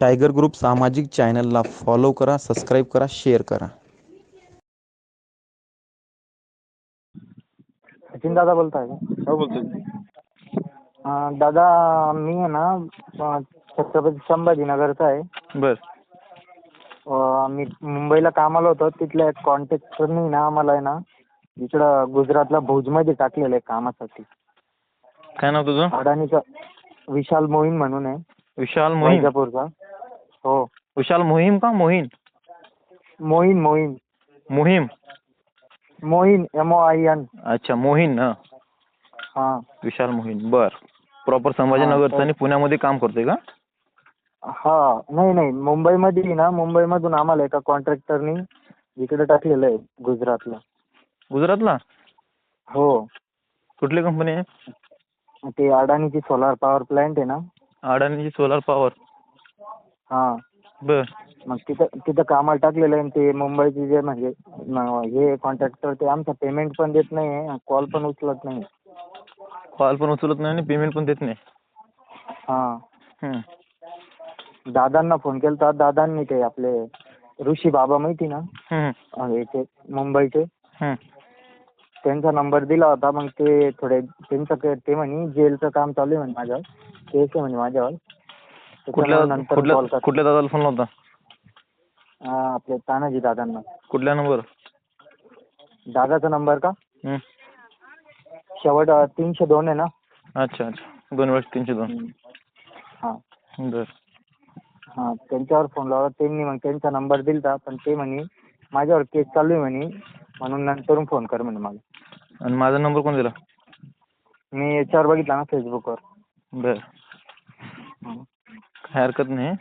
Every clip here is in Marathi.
टायगर ग्रुप सामाजिक चॅनलला फॉलो करा सबस्क्राईब करा शेअर करा. सचिन दादा बोलताय का? काय बोलतोय अं, दादा मी आहे ना अं, छत्रपती संभाजीनगरचा आहे. बर. अं, मी मुंबईला कामाला होतो तिथल्या एक कॉन्टॅक्टरनी ना आम्हाला आहे ना इकडं गुजरातला भुजमध्ये टाकलेलं आहे कामासाठी. काय नाव तुझं? अडाणीचा विशाल मोहीन म्हणून आहे. विशाल मोहीम? वैजापूरचा. हो. विशाल मोहीम का Mohin? Mohin Mohin. Mohim? Mohin M O I N अच्छा मोहीन ना? हां. विशाल मोहीन बर. प्रॉपर संभाजीनगरचं आणि पुण्यामध्ये काम करतोय का? हा नाही नाही. मुंबईमध्ये ना मुंबईमधून आम्हाला एका कॉन्ट्रॅक्टरनी इकडे टाकलेलं आहे गुजरातला. गुजरातला? हो. कुठली कंपनी आहे? ते अडाणीची सोलार पॉवर प्लॅन्ट आहे ना अडाणीची सोलार पॉवर हा. बर. मग तिथं तिथं कामाला टाकलेलं आहे आणि ते मुंबईचे जे म्हणजे हे कॉन्ट्रॅक्टर ते आमचा पेमेंट पण देत नाही कॉल पण उचलत नाही कॉल पण उचलत नाही आणि पेमेंट पण देत नाही. हा. हम्म. दादांना फोन केला दादांनी ते आपले ऋषी बाबा माहिती ना? हम्म. अं, हे ते मुंबईचे. हम्म. त्यांचा नंबर दिला होता मग ते थोडे त्यांचं क- ते म्हणे जेलचं काम चालू आहे म्हणे माझ्यावर. केस आहे म्हणे माझ्यावर. कुठल्या नंतर कुठल्या कॉल कर कुठल्या दादाला फोन होता हा, आपले तानाजी दादांना. कुठल्या नंबर दादाचा नंबर का? शेवट अं, तीनशे दोन आहे ना? अच्छा अच्छा. दोन वेळेस तीनशे दोन. हम्म. हा. बर. हा त्यांच्यावर फोन लावला त्यांनी मग त्यांचा नंबर दिलता पण ते म्हणे माझ्यावर केस चालू आहे म्हणे म्हणून नंतरून फोन कर म्हणे मला. आणि माझा नंबर कोण दिला? मी याच्यावर बघितला ना फेसबुकवर बर. हरकत नाही.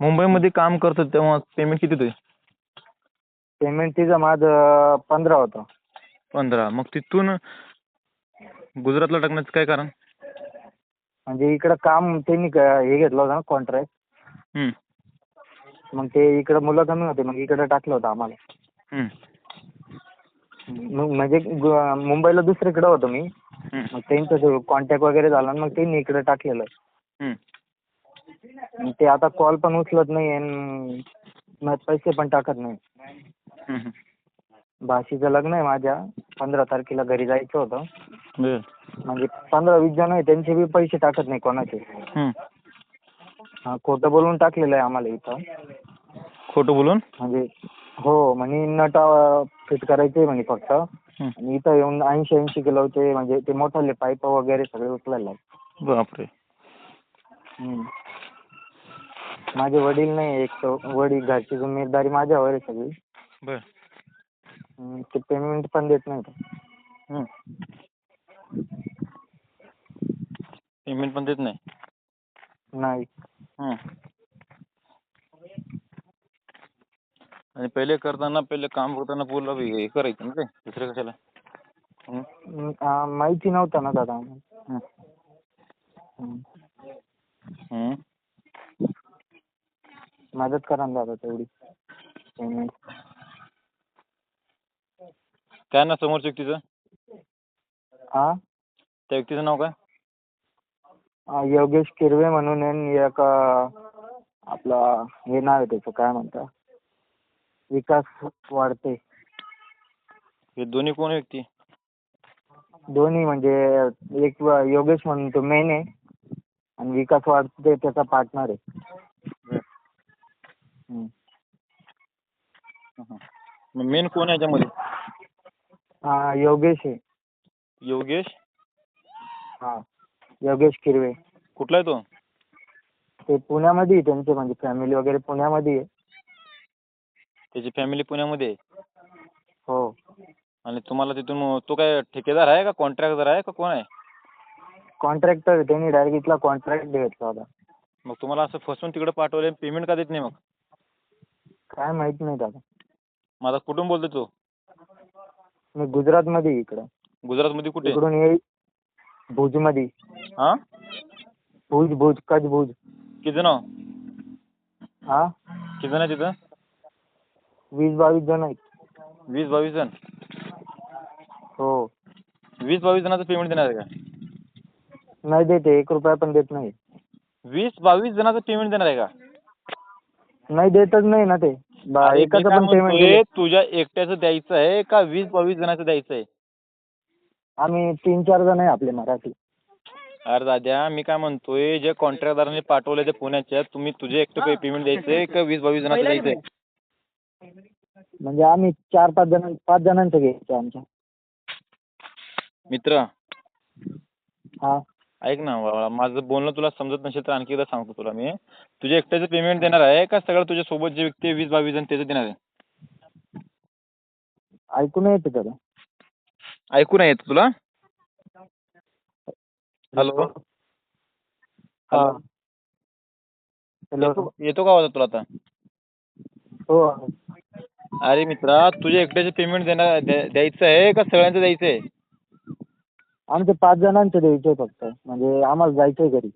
मुंबईमध्ये काम करतो तेव्हा पेमेंट किती तुझे पेमेंट तिचं माझं पंधरा होतं. पंधरा. मग तिथून गुजरातला टाकण्याचं काय कारण? म्हणजे इकडं काम त्यांनी क- हे घेतलं होतं ना कॉन्ट्रॅक्ट हम्म. मग ते इकडं मुलं कमी होते मग इकडं टाकलं होतं आम्हाला. हम्म. मग म्हणजे गु- मुंबईला दुसरीकडे होतो मी. हम्म. मग त्यांचं कॉन्टॅक्ट वगैरे झाला आणि मग त्यांनी इकडे टाकलेलं. हम्म. ते आता कॉल पण उचलत नाही पैसे पण टाकत नाही. भाषीचं लग्न आहे माझ्या पंधरा तारखेला घरी जायचं होतं म्हणजे पंधरा वीस जण आहे त्यांचे बी पैसे टाकत नाही कोणाचे. हा खोटं बोलून टाकलेलं आहे आम्हाला इथं खोटं बोलून म्हणजे हो म्हणे नटा फिट करायचे म्हणे फक्त. आणि इथं येऊन ऐंशी ऐंशी किलोचे म्हणजे ते मोठाले पाईप वगैरे सगळे उचलायला. बापरे. माझे वडील नाही एक तर वडील घरची जिम्मेदारी माझ्यावर आहे सगळी बर हम्म, ते पेमेंट पण देत नाही. पेमेंट पण देत नाही नाही हम्म. आणि पहिले करताना पहिले काम करताना पूर्ण हे करायचं ना ते दुसरे कशाला हम्म. हम्म, आ, माहिती नव्हतं ना दादा हम्म. हम्म. मदत करा ना दादा तेवढी. पेमेंट काय ना समोरच्या व्यक्तीचं? हा त्या व्यक्तीचं नाव काय? योगेश किरवे म्हणून आहे आणि एक अ, आपला हे नाव आहे त्याचं काय म्हणता? विकास वाढते हे दोन्ही कोण व्यक्ती? दोन्ही म्हणजे एक व- योगेश म्हणून तो मेन आहे. आणि विकास वाढते त्याचा पार्टनर आहे. मेन कोण आहे याच्यामध्ये? हा योगेश आहे. योगेश? हा योगेश किरवे. कुठला आहे तो? ते पुण्यामध्ये आहे त्यांचे म्हणजे फॅमिली वगैरे पुण्यामध्ये आहे. त्याची फॅमिली पुण्यामध्ये आहे? हो. आणि तुम्हाला तिथून तो काय ठेकेदार आहे का कॉन्ट्रॅक्टदार आहे का कोण आहे? कॉन्ट्रॅक्टर त्यांनी डायरेक्ट इथला कॉन्ट्रॅक्ट घेतला होता. मग तुम्हाला असं फसवून तिकडे पाठवले पेमेंट का देत नाही मग? काय माहीत नाही दादा. माझा कुठून बोलतो तो? मी गुजरातमध्ये आहे इकडं. गुजरातमध्ये कुठे? इकडून ये भुजमध्ये. हा? भुज भुज कच भुज. किती जण? हा? किती जण आहे तिथं वीस बावीस जण आहेत. वीस बावीस जण? हो. वीस बावीस जणांचं पेमेंट देणार आहे का? नाही देते एक रुपया पण देत नाही. वीस बावीस जणांचं पेमेंट देणार आहे का? नाही देतच नाही ना ते. बा- अरे मी एकाचं काय पण पेमेंट म्हणतोय, तुझ्या एकट्याचं द्यायचं आहे का वीस बावीस जणांचं द्यायचं आहे? आम्ही तीन चार जण आहे आपले मराठी. अरे दाद्या मी काय म्हणतोय जे कॉन्ट्रॅक्टदारांनी पाठवले ते पुण्याच्या तुम्ही तुझे एकटं पेमेंट द्यायचंय का वीस बावीस जणांचं द्यायचंय म्हणजे आम्ही चार पाच जण पाच जणांचं घ्यायचं आमच्या. मित्र? हा. ऐक ना बाळा, माझं बोलणं तुला समजत नसेल तर आणखी एकदा सांगतो तुला मी. तुझ्या एकट्याचं पेमेंट देणार आहे का सगळं तुझ्या सोबत जे व्यक्ती आहे, वीस बावीस जण त्याचं देणार आहे? ऐकून येतं त्याला. ऐकू नाही येत तुला? हॅलो हा. हॅलो येतो का आवाज तुला आता? हो. अरे मित्रा तुझ्या एकट्याचं पेमेंट देणार द्या- द्यायचं आहे का सगळ्यांचं द्यायचं आहे? आमचे पाच जणांचे द्यायचे फक्त. म्हणजे आम्हाला जायचंय घरी.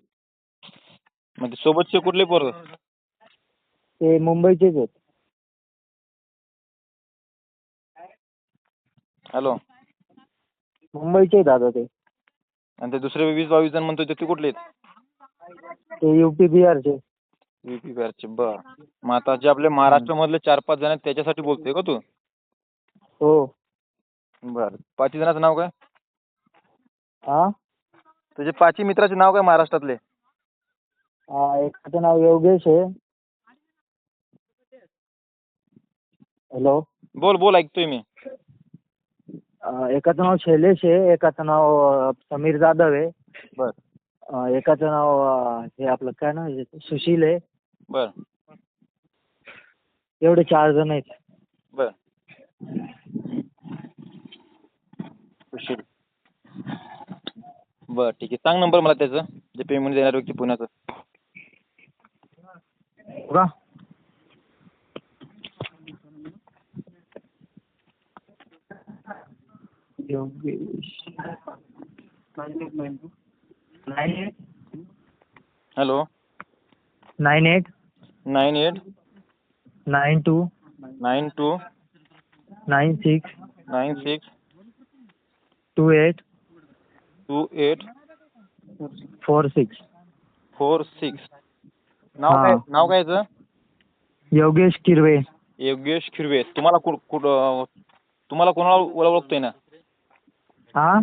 म्हणजे सोबतचे कुठले पोरं? ते मुंबईचेच आहेत. हॅलो. मुंबईचे आहेत दादा ते. आणि ते दुसरे वीस बावीस जण म्हणतोय ते कुठले आहेत? ते युपी बिहारचे. युपी बिहारचे बर. मग आता जे आपले महाराष्ट्रामधले चार पाच जण आहेत त्याच्यासाठी बोलतोय का तू? हो. बर. पाच जणांचं नाव काय? हा? तुझे पाचही मित्राचे नाव काय महाराष्ट्रातले? हा, एकाचं नाव योगेश आहे. हॅलो? बोल बोल ऐकतोय मी. अं, एकाचं नाव शैलेश आहे एकाचं नाव अं, समीर जाधव आहे. बर. अं, एकाचं नाव अं, हे आपलं काय नाव आहे? त्याचं? सुशील आहे. बर. एवढे चार जण आहेत. बर. सुशील. बर ठीक आहे. सांग नंबर मला त्याचं जे पेमेंट देणार व्यक्ती पुण्याचं. का Yogesh nine eight hello. Nine eight. Nine eight. Nine two. Nine two. Nine six. Nine six. Two eight. Two eight four six four six नाव. काय नाव काय याचं? योगेश किरवे. योगेश खिरवे तुम्हाला कुठ कुठं तुम्हाला कोणाला ओळ- ओळखतोय ना? हा?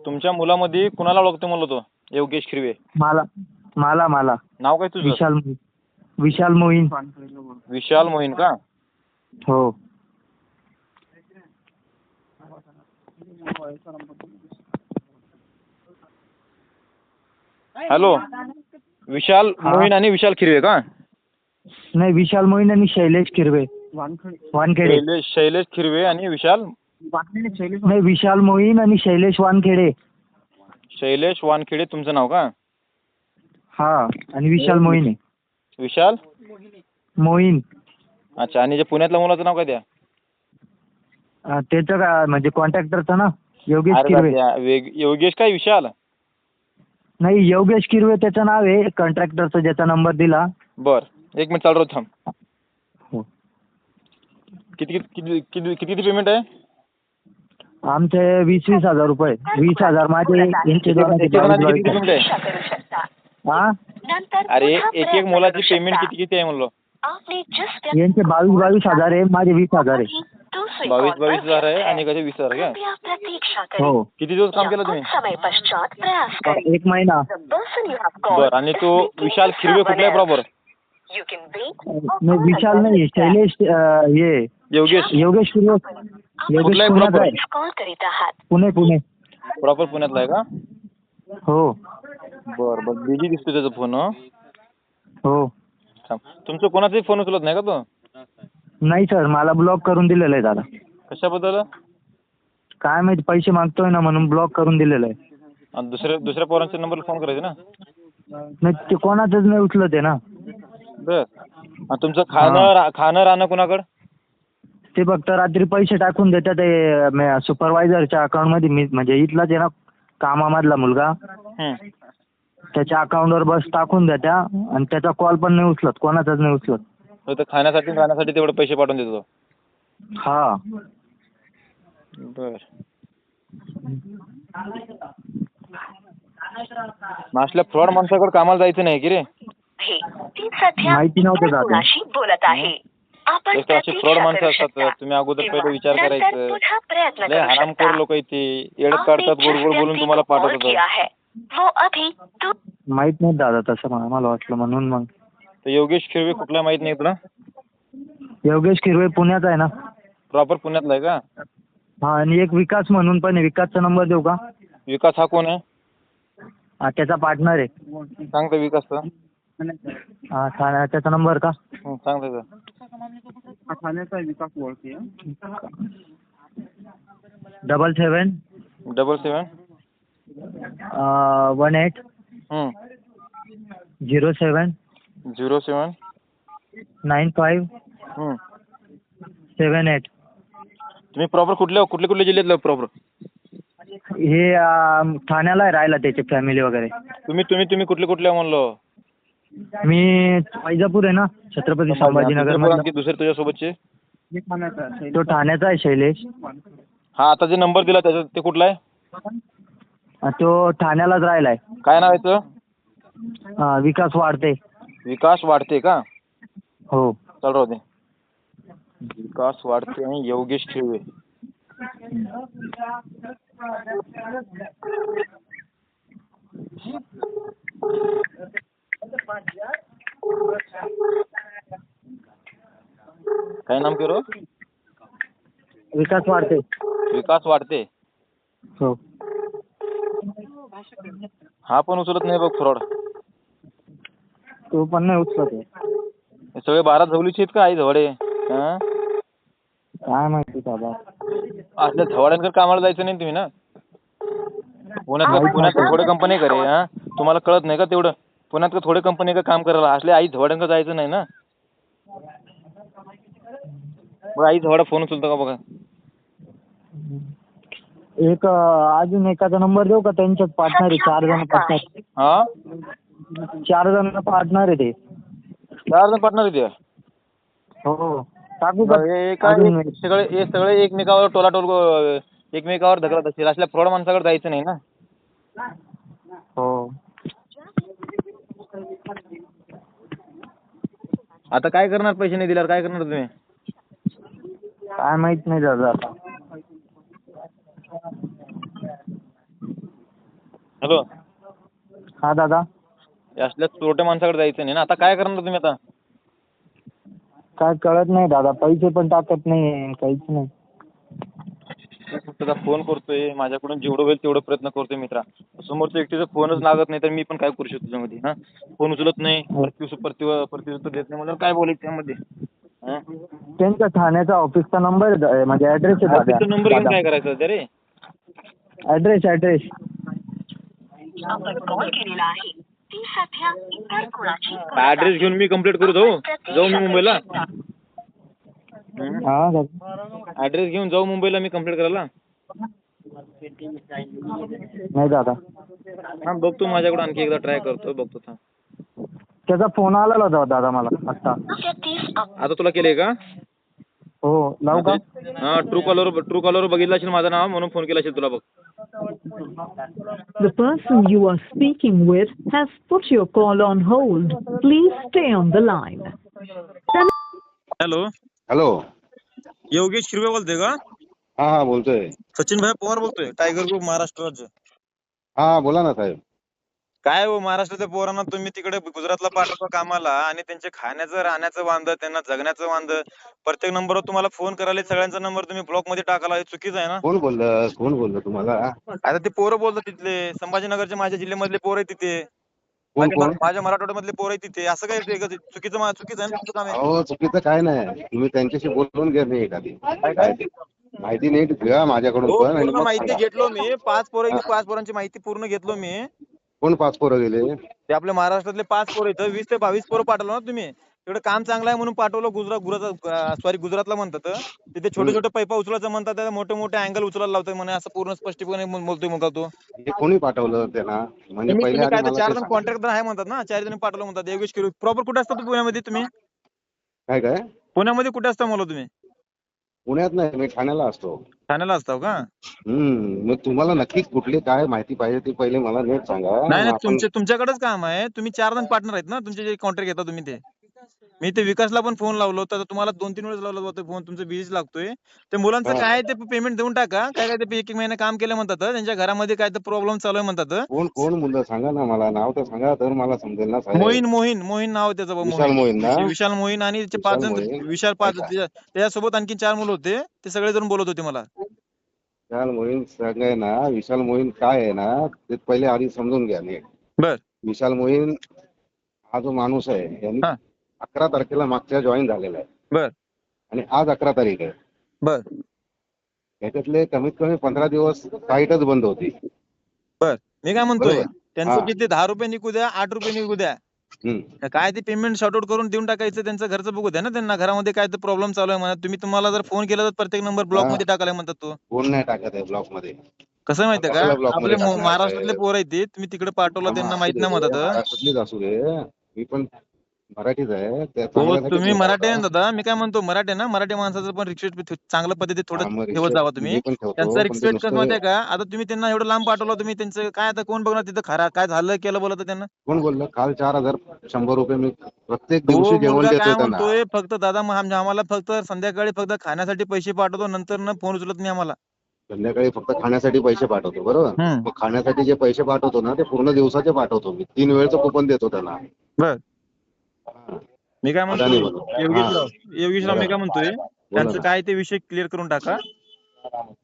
तुमच्या मुलामध्ये कुणाला ओळखतो म्हणलो तो? योगेश खिरवे मला मला मला. नाव काय तुझं? विशाल विशाल मोहीन. विशाल मोहीन का? हो. हॅलो. विशाल हा. मोहीन आणि विशाल खिरवे का? नाही विशाल मोहीन आणि शैलेश किरवे वानखेडे. शैलेश शैलेश खिरवे आणि विशाल? नाही विशाल मोहीन आणि शैलेश वानखेडे. शैलेश वानखेडे तुमचं नाव का? हा आणि विशाल मोहीन विशाल? मोहीन. अच्छा आणि जे पुण्यातल्या मुलाचं नाव काय द्या अं, त्याचं का म्हणजे कॉन्ट्रॅक्टरचं ना? योगेश अरे वेग- योगेश काय विशाल? नाही योगेश किरवे त्याचं नाव आहे कॉन्ट्रॅक्टरचा ज्याचा नंबर दिला. बर एक मिनिट चालू राहू थांब. हो. किती किती किती किती किती पेमेंट आहे? आमचे वीस वीस हजार रुपये. वीस हजार माझे यांचे किती पेमेंट आहे? हा? अरे एक एक मुलाची पेमेंट किती किती आहे म्हणलो? यांचे बावीस बावीस हजार आहे माझे वीस हजार आहे. बावीस बावीस हज़ार आहे आणि कसे वीस हज़ार काय हो. किती दिवस काम केलं तुम्ही? समय पश्चात प्रयास करें. एक महिना. बर आणि तो विशाल खिरवे कुठला आहे बरोबर नाही विशाल नाही शैलेश हे. योगेश. योगेश योगेश करीत आहात. पुणे पुणे. प्रॉपर पुण्यातला आहे का? हो. बर बर. बिज़ी दिसतो त्याचा फ़ोन हो? तुमचं कोणाचाही फ़ोन उचलत नाही का तो? नाही सर मला ब्लॉक करून दिलेलं आहे दादा. कशाबद्दल? काय माहिती पैसे मागतोय ना म्हणून ब्लॉक करून दिलेलं आहे. आणि दुसऱ्या दुसऱ्या पोरांच्या नंबरला फोन करायचे ना? नाही ते कोणाचंच नाही उचलत आहे ना. बर. आणि तुमचं खाणं रा- खाणं राहणं कुणाकडं? ते फक्त रात्री पैसे टाकून देतात ते सुपरवायझरच्या अकाउंटमध्ये मी म्हणजे इथलाच आहे ना कामामधला मुलगा. त्याच्या अकाउंटवर बस टाकून देत्या. आणि त्याचा कॉल पण नाही उचलत कोणाचाच नाही उचलत. फक्त खाण्यासाठी राहण्यासाठी तेवढे पैसे पाठवून देतो हा. बर. असल्या फ्रॉड माणसाकडे कामाला जायचं नाही की रे? आहे ती सध्या माहिती नव्हतं इतर दादा. कुणाशी बोलत आहे. आपण एक तर अशी प्रतीक्षा फ्रॉड माणसं करू असतात. तुम्ही अगोदर पहिले विचार नंतर करायचं. पुन्हा प्रयत्न लय करू हरामखोर शकता. लोक इथे येडत आपने काढतात गोड जिस गोड बोलून व्यक्ति तुम्हाला को कॉल पाठवतात किया है वो अभी तो माहीत नाही दादा तसं मला मला वाटलं म्हणून मग. तर योगेश खिरवे कुठला माहीत नाही तुला? योगेश किरवे पुण्यात आहे ना. प्रॉपर पुण्यातला आहे का? हा आणि एक विकास म्हणून पण आहे. विकासचा नंबर देऊ का? विकास हा कोण आहे? हा त्याचा पार्टनर आहे. सांग तर विकासचा. हा ठाण्या त्याचा नंबर का? हं, सांग त्याचा. Double seven double seven one eight हं, zero seven zero seven? Nine five हं. Seven eight. तुम्ही प्रॉपर कुठल्या कुठल्या कुठल्या जिल्ह्यातलं प्रॉपर हे अं, ठाण्याला आहे राहायला त्याची फॅमिली वगैरे. तुम्ही तुम्ही तुम्ही कुठले कुठले म्हणलो? मी वैजापूर आहे ना छत्रपती संभाजीनगर दुसरे मधला. आणखी दुसरे तुझ्यासोबतचे तो ठाण्याचा आहे शैलेश. हा आता जे नंबर दिला त्याचा ते कुठला आहे? अं, तो ठाण्यालाच राहिला आहे. काय नाव आहे याचं? हा, विकास वाढते. विकास वाढते का? हो. चाल राहू दे. विकास वाढते आणि योगेश खिळवे काय नाम केरो विकास वाढते. विकास वाढते. हो. हा पण उचलत नाही बघ फ्रॉड. तो पण नाही उचलत आहे. हे सगळे बारा झवलीचे आहेत का आई झवडे हा? काय माहिती दादा असल्या झवाड्यांकडे कामाला जायचं नाही तुम्ही ना? पुण्यात पुण्यात. थोडे कंपनी करे हा? तुम्हाला कळत नाही का तेवढं? पुण्यात का थोडे कंपनी का काम करायला? असले आई झवाड्यांकडे जायचं नाही ना? बघ आई झवाडा फोन उचलतो का बघा? एक अं, अजून एकाचा नंबर देऊ का त्यांच्यात? पार्टनर आहे चार जण पार्टनर. हा? चार जण पार्टनर आहे ते. चार जण पार्टनर आहे ते? हो. टाकू का? हे काय अजून सगळे हे सगळे एकमेकावर टोलाटोल एकमेकावर धकलत असतील. असल्या फ्रॉड माणसाकडे जायचं नाही ना? हो. आता काय करणार पैसे नाही दिल्यावर? काय करणार तुम्ही? काय माहीत नाही दादा आता. हॅलो. हा दादा. असल्या चोरट्या माणसाकडे जायचं नाही ना. आता काय करणार तुम्ही आता? काय कळत नाही दादा. पैसे पण टाकत नाही काहीच नाही. मी फक्त फोन करतोय. माझ्याकडून जेवढं होईल तेवढं प्रयत्न करतोय मित्रा. समोरच्या व्यक्तीचा फोनच लागत नाही तर मी पण काय करू शकतो त्याच्यामध्ये हा? फोन उचलत नाही. प्रत्यु प्रत्युत्तर देत नाही मला काय बोलायचं त्यामध्ये? हा? त्यांच्या ठाण्याचा ऑफिसचा नंबर म्हणजे ऍड्रेस नंबर घेऊन काय करायचं रे ऍड्रेस ऍड्रेस आपण कॉल केलेला आहे. ती सध्या इतर कुणाची बोलत ऍड्रेस घेऊन मी कंप्लीट करू जाऊ जाऊ मी मुंबईला. हा दादा ऍड्रेस घेऊन जाऊ मुंबईला मी कंप्लीट करायला. नाही दादा हा बघतो माझ्याकडे आणखी एकदा ट्राय करतो बघतो थांब त्याचा फोन आलेला होता दादा मला व्यक्तीस आता तुला केलंय का? हो लावू का? हा ट्रू कॉलर ट्रू कॉलर बघितलं असेल माझं नाव म्हणून फोन केला असेल तुला बघ. The person you are speaking with has put your call on hold. Please stay on the line. Hello hello Yogesh Shirve बोलतोय का? हा हा बोलतोय. सचिन भाई पवार बोलतोय टायगर ग्रुप महाराष्ट्र राज्य. हा हा बोला ना साहेब. काय हो महाराष्ट्राच्या पोरांना तुम्ही तिकडे गुजरातला पाठवता कामाला आणि त्यांचे खाण्याचं राहण्याचं वांद त्यांना जगण्याचं वांद प्रत्येक नंबरवर तुम्हाला फोन करायला सगळ्यांचा नंबर तुम्ही ब्लॉकमध्ये टाकाला हे चुकीचं आहे ना? कोण बोललं? कोण बोललं तुम्हाला? आता ते पोरं बोलतात तिथले. संभाजीनगरचे माझ्या जिल्ह्यामधले पोरं आहेत तिथे. कोण माझ्या कोण? माझ्या मराठवाड्यामधले पोरं आहेत तिथे. असं काय ते चुकीचं मा- चुकीचं आहे ना तुमचं काम आहे? अहो चुकीचं काय नाही. तुम्ही त्यांच्याशी बोलून घ्या नाही एखादी. काय ते माहिती नीट घ्या माझ्याकडून हो, पण आणि पूर्ण मग माहिती सांगा. घेतलो मी. पाच पोरं आहेत, पाच पोरांची माहिती पूर्ण घेतलो मी. कोण पाच पोरं गेले? ते आपल्या महाराष्ट्रातले पाच पोरं इथं वीस ते बावीस पोरं पाठवलं ना तुम्ही? तिकडे काम चांगलं आहे म्हणून पाठवलं गुजरात गुजरात सॉरी गुजरातला म्हणतात. तिथे छोटे छोटे पैपा उचलायचं म्हणतात त्याला मोठे मोठे अँगल उचलायला लावतात म्हणे असं पूर्ण स्पष्टीपणे बोल- बोलतोय मुलगा तो. हे कोणी पाठवलं त्यांना? म्हणजे तुम्ही पहिले काय आधी ते मला चार ते जण सांगा. कॉन्ट्रॅक्टर आहे म्हणतात ना? चार जण पाठवलं म्हणतात. योगेश किरू प्रॉपर कुठे असता तू पुण्यामध्ये तुम्ही? काय काय? पुण्यामध्ये कुठे असता मला तुम्ही? पुण्यात नाही मी ठाण्याला असतो. ठाण्याला असतो का? हम्म मग तुम्हाला नक्की कुठली काय माहिती पाहिजे ती पहिले मला नीट सांगा. नाही नाही आपण- तुमचे तुमच्याकडेच काम आहे. तुम्ही चार जण पार्टनर आहेत ना तुमचे जे कॉन्ट्रॅक्ट घेता तुम्ही ते. मी ते विकासला पण फोन लावलो तर तुम्हाला दोन तीन वेळेस लावला होता फोन तुमचा बिझी लागतोय. ते मुलांचं हा. काय आहे ते पेमेंट देऊन टाका. काय काय ते एक एक महिना काम केलं म्हणतात. त्यांच्या घरामध्ये काय तर प्रॉब्लेम चालू आहे म्हणतात. कोण कोण मुलं सांगा ना मला. नाव तर सांगा तर मला समजेल ना साहेब. मोहीन मोहीन मोहीन नाव आहे त्याचं बा, विशाल मोहीन. ना? विशाल- मोहीन आणि त्याचे पाच विशाल जण मोहीन. विशाल पाच. त्याच्या- त्याच्यासोबत आणखी चार मुलं होते. ते सगळे जण बोलत होते मला. विशाल मोहीन सांगाय ना. विशाल मोहीन काय आहे ना ते पहिले आधी समजून घ्या नीट. बर. विशाल मोहीन हा जो माणूस आहे यांनी हा. अकरा तारखेला मागच्या जॉईन झालेला आहे. बर. आणि आज अकरा तारीख आहे. बर. याच्यातले कमीत कमी पंधरा दिवस साईटच बंद होती. मी काय म्हणतोय बरोबर. त्यांचं हा. किती दहा रुपये निघू द्या आठ रुपये निघू द्या. हम्म. काय ते पेमेंट शॉर्ट आउट करून देऊन टाकायचं त्यांचं घरचं बघू द्या ना त्यांना. घरामध्ये काय तर प्रॉब्लेम चालू आहे म्हणा. तुम्ही तुम्हाला जर फोन केला तर प्रत्येक नंबर ब्लॉक हा. मध्ये टाकायला म्हणतात तो. कोण नाही टाकत आहे ब्लॉकमध्ये. कसं आहे माहितीये का block आपले मो- महाराष्ट्रातले? पोर आहेत ते. तुम्ही तिकडे पाठवलं त्यांना माहीत नाही म्हणतात महाराष्ट्रातलीच असू दे. मी पण मराठीच आहे. त्या हो तुम्ही मराठी आहे. ना दादा. मी काय म्हणतो मराठी आहे ना. मराठी माणसाचं पण रिस्पेक्ट चांगल्या पद्धतीत हा, मग थोडं ठेवत जावा तुम्ही. मी पण ठेवतो, त्यांचा पण ते रिस्पेक्ट कसं नुसतं- माहितीये का? आता तुम्ही त्यांना एवढं लांब पाठवलं तुम्ही त्यांचं काय आता कोण बघणार तिथं खरा काय झालं केलं बोलत त्यांना? कोण बोललं? काल चार हजार शंभर रुपये मी प्रत्येक तो दिवशी जेवण मुलगा देतो काय त्यांना. म्हणतोय? फक्त दादा मग आम- आम्हाला फक्त संध्याकाळी फक्त खाण्यासाठी पैसे पाठवतो नंतर न फोन उचलत नाही आम्हाला. संध्याकाळी फक्त खाण्यासाठी पैसे पाठवतो बरोबर? हम्म. मग खाण्यासाठी जे पैसे पाठवतो ना ते पूर्ण दिवसाचे पाठवतो मी. तीन वेळचं कुपन देतो त्यांना. बर. मी काय अदानी म्हणतो म्हणून. योगेशराव योगेशराव मी. काय म्हणतोय? त्यांचं. काय ते विषय क्लिअर करून टाका.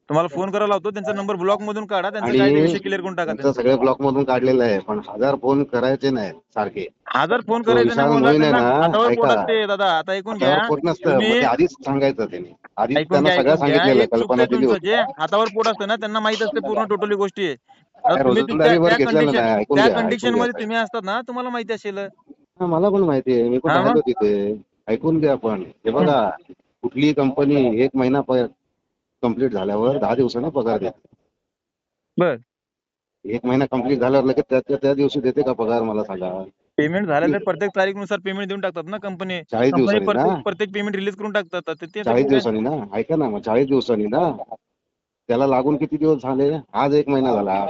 तुम्हाला फोन करायला लावतो. त्यांचा नंबर ब्लॉक मधून काढा. त्यांचं काय ते आणि विषय क्लिअर करून टाका त्यांचं सगळे ब्लॉक मधून काढलेलं आहे. पण हजार फोन करायचे नाही सारखे. हजार फोन करायचे विशाल नाही मोहीन मला आहे त्यांना ना, हातावर ऐका. पोटात ते दादा आता ऐकून घ्या. नसतं. तुम्ही- मग ते आधीच सांगायचं त्यांनी. आधीच ऐकून त्यांना घ्या सगळं ऐकून घ्या. सांगितलेलं एक कल्पना चुकतंय दिली तुमचं होती. जे हातावर पोट असतं ना त्यांना माहीत असते पूर्ण टोटली गोष्टी. आहे आता काय तुम्ही रोजंदारीवर त्या घेतलेलं कंडिशन नाही, ऐकून त्या घ्या, ऐकून कंडिशन घ्या, मध्ये. तुम्ही असतात ना तुम्हाला माहिती असेल. हा, मला पण माहिती आहे. मी पण? राहिलो तिथे? ऐकून घ्या पण. हे बघा कुठलीही कंपनी एक महिना कंप्लीट झाल्यावर दहा दिवसांना पगार देते. बर. एक महिना कंप्लीट झाल्यावर लगेच त्या त्या- दिवशी देते का पगार मला सांगा. पेमेंट झालं तर प्रत्येक तारीखनुसार पेमेंट देऊन टाकतात ना कंपनी चाळीस दिवसांनी ना? प्रत्येक पेमेंट रिलीज करून टाकतात. तर ते- ते चाळीस दिवसांनी ना? ऐका ना मग चाळीस दिवसांनी ना? त्याला लागून किती दिवस झाले? आज एक महिना झाला.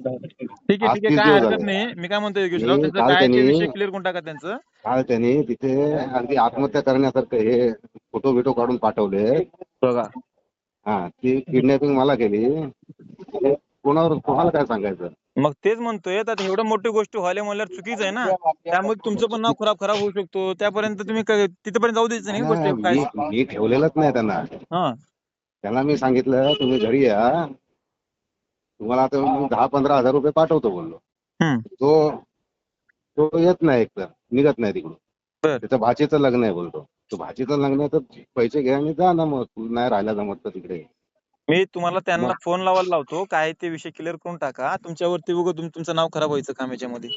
ठीक आहे ठीक आहे. काय हरकत. नाही. मी काय म्हणतो योगेशराव मी त्यांचं काल काय ते त्यांनी- विषय क्लिअर करून टाका त्यांचं? काल त्यांनी तिथे अगदी आत्महत्या करण्यासारखं हे फोटो बिटो काढून पाठवले. बघा. हा ती किडनॅपिंग मला केली. कोणावर कोणाला काय सांगायचं? मग तेच म्हणतोय आता एवढं मोठी गोष्ट व्हायला म्हणल्यावर चुकीच आहे ना? त्यामुळे तुमचं पण नाव खराब खराब होऊ शकतो. त्यापर्यंत तुम्ही तिथपर्यंत जाऊ द्यायचं नाही गोष्ट? काय मी मी ठेवलेलंच नाही त्यांना. हा. त्यांना मी सांगितलं तुम्ही घरी या. तुम्हाला आता मी दहा पंधरा हजार रुपये पाठवतो बोललो. हम्म. तो तो येत नाही एकतर निघत नाही तिकडून. बर. त्याचं भाचीचं लग्न आहे बोलतो. तो भाचीचं लग्न आहे तर पैसे घ्या आणि जा ना मग. नाही राहायला जमत तर तिकडे. मी तुम्हाला त्यांना? फोन लावायला लावतो. काय ते विषय क्लिअर करून टाका. तुमच्यावरती उगं तुम- तुमचं नाव खराब व्हायचं काम याच्यामध्ये.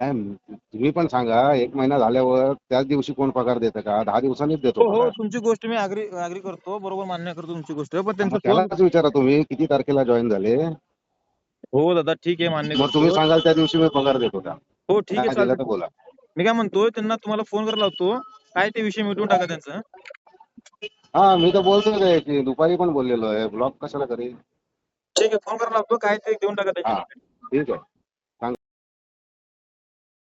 काय तुम्ही पण सांगा एक महिना झाल्यावर त्याच दिवशी कोण पगार देतं का? दहा दिवसांनीच हो देतो हो पगार. तुमची गोष्ट मी अग्री करतो बरोबर मान्य करतो तुमची गोष्ट पण त्यांचा मग त्यालाच विचारा तुम्ही किती तारखेला जॉईन झाले? हो दादा ठीक आहे मान्य तुम्ही करतो. सांगाल त्या दिवशी मी पगार देतो का? हो ठीक आहे दिलं तर बोला. मी काय म्हणतो त्यांना तुम्हाला फोन करायला लावतो काय ते विषय मिटवून टाका त्यांचं. हा मी तर बोलतोय काय की दुपारी पण बोललेलो आहे ब्लॉक कशाला करेल? ठीक आहे फोन करायला लावतो काय ते देऊन टाका हा त्याची ठीक आहे.